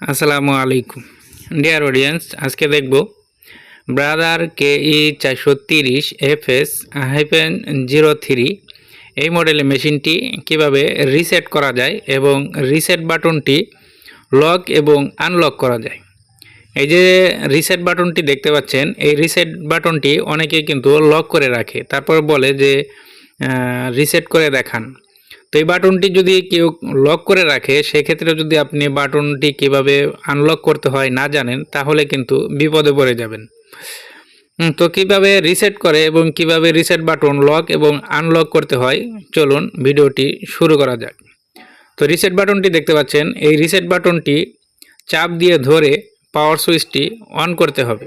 আসসালামু আলাইকুম। Dear audience আজকে দেখব ব্রাদার কে ই চারশো তিরিশ F S hyphen zero three. এই মডেলের মেশিনটি কীভাবে রিসেট করা যায় এবং রিসেট বাটনটি লক এবং আনলক করা যায়। এই যে রিসেট বাটনটি দেখতে পাচ্ছেন, এই রিসেট বাটনটি অনেকে কিন্তু লক করে রাখে। তারপর বলে যে রিসেট করে দেখান। তো এই বাটনটি যদি কেউ লক করে রাখে, সেক্ষেত্রে যদি আপনি বাটনটি কীভাবে আনলক করতে হয় না জানেন, তাহলে কিন্তু বিপদে পড়ে যাবেন। তো কীভাবে রিসেট করে এবং কীভাবে রিসেট বাটন লক এবং আনলক করতে হয়, চলুন ভিডিওটি শুরু করা যাক। তো রিসেট বাটনটি দেখতে পাচ্ছেন, এই রিসেট বাটনটি চাপ দিয়ে ধরে পাওয়ার সুইচটি অন করতে হবে।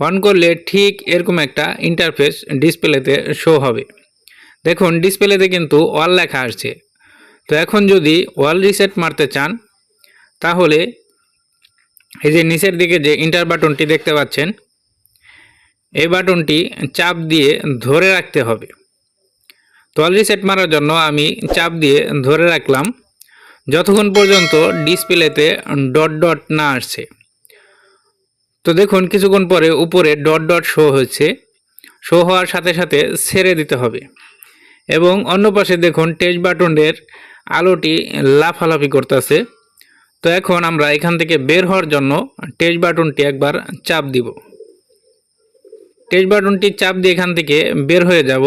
অন করলে ঠিক এরকম একটা ইন্টারফেস ডিসপ্লেতে শো হবে। দেখুন ডিসপ্লেতে কিন্তু ওয়াল লেখা আসছে। তো এখন যদি ওয়াল রিসেট মারতে চান, তাহলে এই যে নিচের দিকে যে ইন্টার বাটনটি দেখতে পাচ্ছেন, এই বাটনটি চাপ দিয়ে ধরে রাখতে হবে। তো ওয়াল রিসেট মারার জন্য আমি চাপ দিয়ে ধরে রাখলাম। যতক্ষণ পর্যন্ত ডিসপ্লেতে ডট ডট না আসছে। তো দেখুন, কিছুক্ষণ পরে উপরে ডট ডট শো হচ্ছে। শো হওয়ার সাথে সাথে ছেড়ে দিতে হবে। এবং অন্য পাশে দেখুন টেচ বাটনের আলোটি লাফালাফি করতেছে। তো এখন আমরা এখান থেকে বের হওয়ার জন্য টেচ বাটনটি একবার চাপ দিব। টেচ বাটনটি চাপ দিয়ে এখান থেকে বের হয়ে যাব।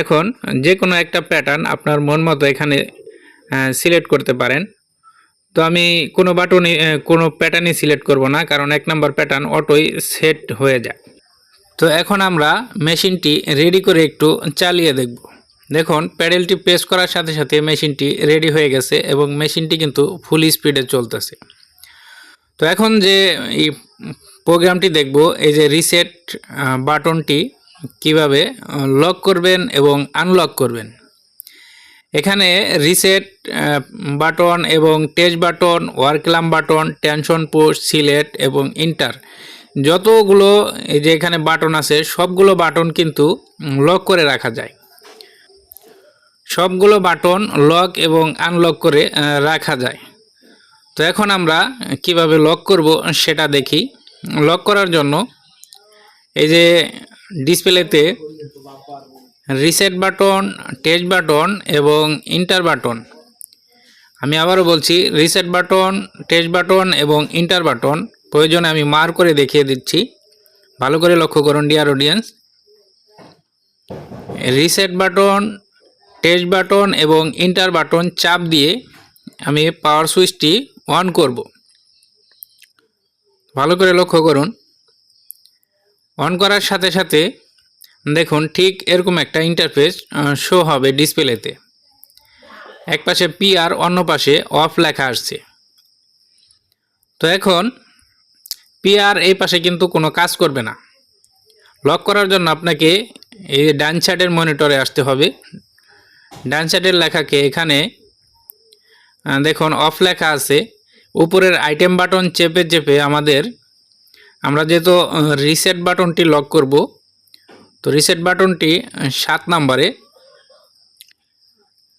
এখন যে কোনো একটা প্যাটার্ন আপনার মন মতো এখানে সিলেক্ট করতে পারেন। তো আমি কোনো বাটনই কোনো প্যাটার্নই সিলেক্ট করব না, কারণ এক নম্বর প্যাটার্ন অটোই সেট হয়ে যায়। তো এখন আমরা মেশিনটি রেডি করে একটু চালিয়ে দেখব। দেখুন, প্যাডেলটি প্রেস করার সাথে সাথে মেশিনটি রেডি হয়ে গেছে এবং মেশিনটি কিন্তু ফুল স্পিডে চলতেছে। তো এখন যে এই প্রোগ্রামটি দেখব, এই যে রিসেট বাটনটি কীভাবে লক করবেন এবং আনলক করবেন। এখানে রিসেট বাটন এবং টেচ বাটন ওয়ার্কলাম বাটন টেনশন পোস্ট সিলেক্ট এবং ইন্টার যতগুলো এই যে এখানে বাটন আছে, সবগুলো বাটন কিন্তু লক করে রাখা যায়। সবগুলো বাটন লক এবং আনলক করে রাখা যায়। তো এখন আমরা কীভাবে লক করব সেটা দেখি। লক করার জন্য এই যে ডিসপ্লেতে রিসেট বাটন, টেস্ট বাটন এবং ইন্টার বাটন। আমি আবারও বলছি, রিসেট বাটন, টেস্ট বাটন এবং ইন্টার বাটন প্রয়োজনে আমি মার করে দেখিয়ে দিচ্ছি। ভালো করে লক্ষ্য করুন, dear audience. Reset button test button এবং ইন্টার বাটন চাপ দিয়ে আমি পাওয়ার সুইচটি অন করব। ভালো করে লক্ষ্য করুন। অন করার সাথে সাথে দেখুন ঠিক এরকম একটা ইন্টারফেস শো হবে ডিসপ্লেতে এক পাশে পি আর অন্য পাশে অফ লেখা আসছে। তো এখন পি আর এই পাশে কিন্তু কোনো কাজ করবে না। লক করার জন্য আপনাকে এই ডান সাইডের মনিটরে আসতে হবে। ডান সাইডের লেখাকে এখানে দেখুন অফ লেখা আছে। উপরের আইটেম বাটন চেপে চেপে আমাদের, আমরা যেহেতু রিসেট বাটনটি লক করব, তো রিসেট বাটনটি সাত নাম্বারে।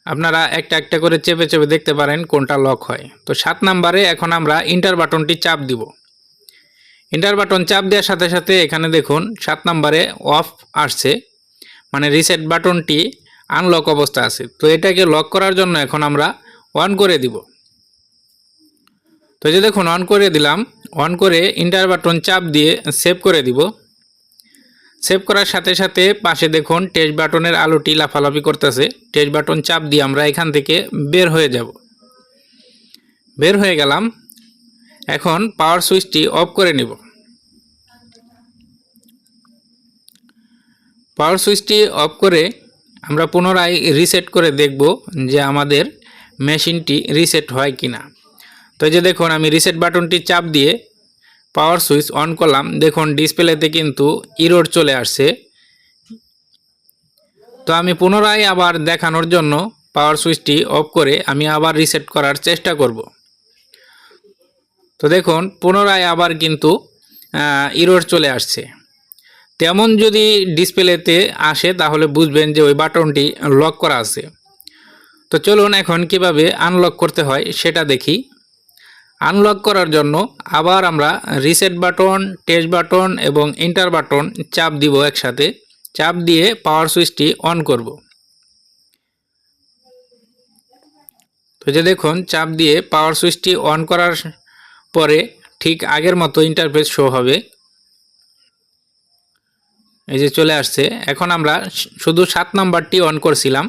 আপনারা একটা একটা করে চেপে চেপে দেখতে পারেন কোনটা লক হয়। তো সাত নাম্বারে এখন আমরা ইন্টার বাটনটি চাপ দিব। ইন্টার বাটন চাপ দেওয়ার সাথে সাথে এখানে দেখুন, সাত নাম্বারে অফ আসছে। মানে রিসেট বাটনটি আনলক অবস্থা আছে। তো এটাকে লক করার জন্য এখন আমরা অন করে দিব। তো যে দেখুন অন করে দিলাম। অন করে ইন্টার বাটন চাপ দিয়ে সেভ করে দিব। সেভ করার সাথে সাথে পাশে দেখুন টেস্ট বাটনের আলোটি লাফালাফি করতেছে। টেস্ট বাটন চাপ দিয়ে আমরা এখান থেকে বের হয়ে যাব। বের হয়ে গেলাম। এখন পাওয়ার সুইচটি অফ করে নিব। পাওয়ার সুইচটি অফ করে আমরা পুনরায় রিসেট করে দেখব যে আমাদের মেশিনটি রিসেট হয় কি না তো যে দেখুন, আমি রিসেট বাটনটি চাপ দিয়ে পাওয়ার সুইচ অন করলাম। দেখুন ডিসপ্লেতে কিন্তু ইরোড চলে আসছে। তো আমি পুনরায় আবার দেখানোর জন্য পাওয়ার সুইচটি অফ করে আমি আবার রিসেট করার চেষ্টা করব। তো দেখুন, পুনরায় আবার কিন্তু ইরোড চলে আসছে। তেমন যদি ডিসপ্লেতে আসে, তাহলে বুঝবেন যে ওই বাটনটি লক করা আছে। তো চলুন এখন কীভাবে আনলক করতে হয় সেটা দেখি। আনলক করার জন্য আবার আমরা রিসেট বাটন টেস্ট বাটন এবং ইন্টার বাটন চাপ দিব একসাথে। চাপ দিয়ে পাওয়ার সুইচটি অন করব। তো যে দেখুন, চাপ দিয়ে পাওয়ার সুইচটি অন করার পরে ঠিক আগের মতো ইন্টারফেস শো হবে। এই যে চলে আসছে। এখন আমরা শুধু সাত নাম্বারটি অন করছিলাম।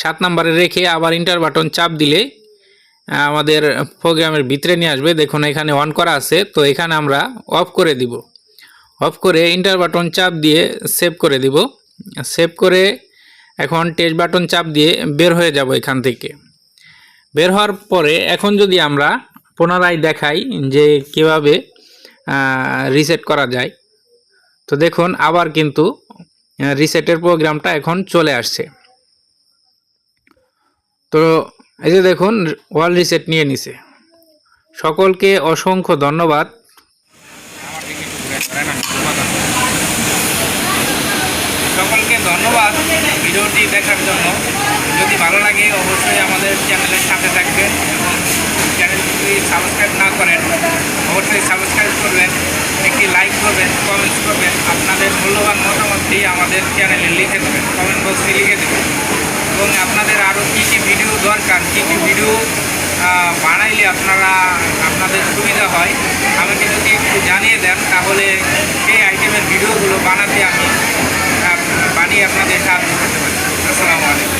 সাত নাম্বারে রেখে আবার ইন্টার বাটন চাপ দিলে আমাদের প্রোগ্রামের ভিতরে নিয়ে আসবে। দেখুন, এখানে অন করা আছে। তো এখানে আমরা অফ করে দিব। অফ করে ইন্টার বাটন চাপ দিয়ে সেভ করে দিব। সেভ করে এখন টেস্ট বাটন চাপ দিয়ে বের হয়ে যাব এখান থেকে। বের হওয়ার পরে এখন যদি আমরা পুনরায় দেখাই যে কীভাবে রিসেট করা যায়। তো দেখুন, আবার কিন্তু রিসেটের প্রোগ্রামটা এখন চলে আসছে। তো এই যে দেখুন ওয়াল রিসেট নিয়ে নিছে। সকলকে অসংখ্য ধন্যবাদ। সকলকে ধন্যবাদ ভিডিওটি দেখার জন্য। যদি ভালো লাগে, অবশ্যই আমাদের চ্যানেলের সাথে থাকবেন এবং চ্যানেলটি সাবস্ক্রাইব না করেন, অবশ্যই সাবস্ক্রাইব করবেন, একটি লাইক করবেন কমেন্ট করবেন, আপনাদের মূল্যবান মতামতটি আমাদের চ্যানেলে লিখে দেবেন কমেন্ট বক্সে লিখে দেবেন। এবং আপনাদের আরও কী কী ভিডিও দরকার, কী কী ভিডিও বানাইলে আপনারা, আপনাদের সুবিধা হয়, আমাকে যদি একটু জানিয়ে দেন, তাহলে সেই আইটেমের ভিডিওগুলো বানাতে আমি বানিয়ে আপনাদের সাহায্য করতে পারি। আসসালামু আলাইকুম।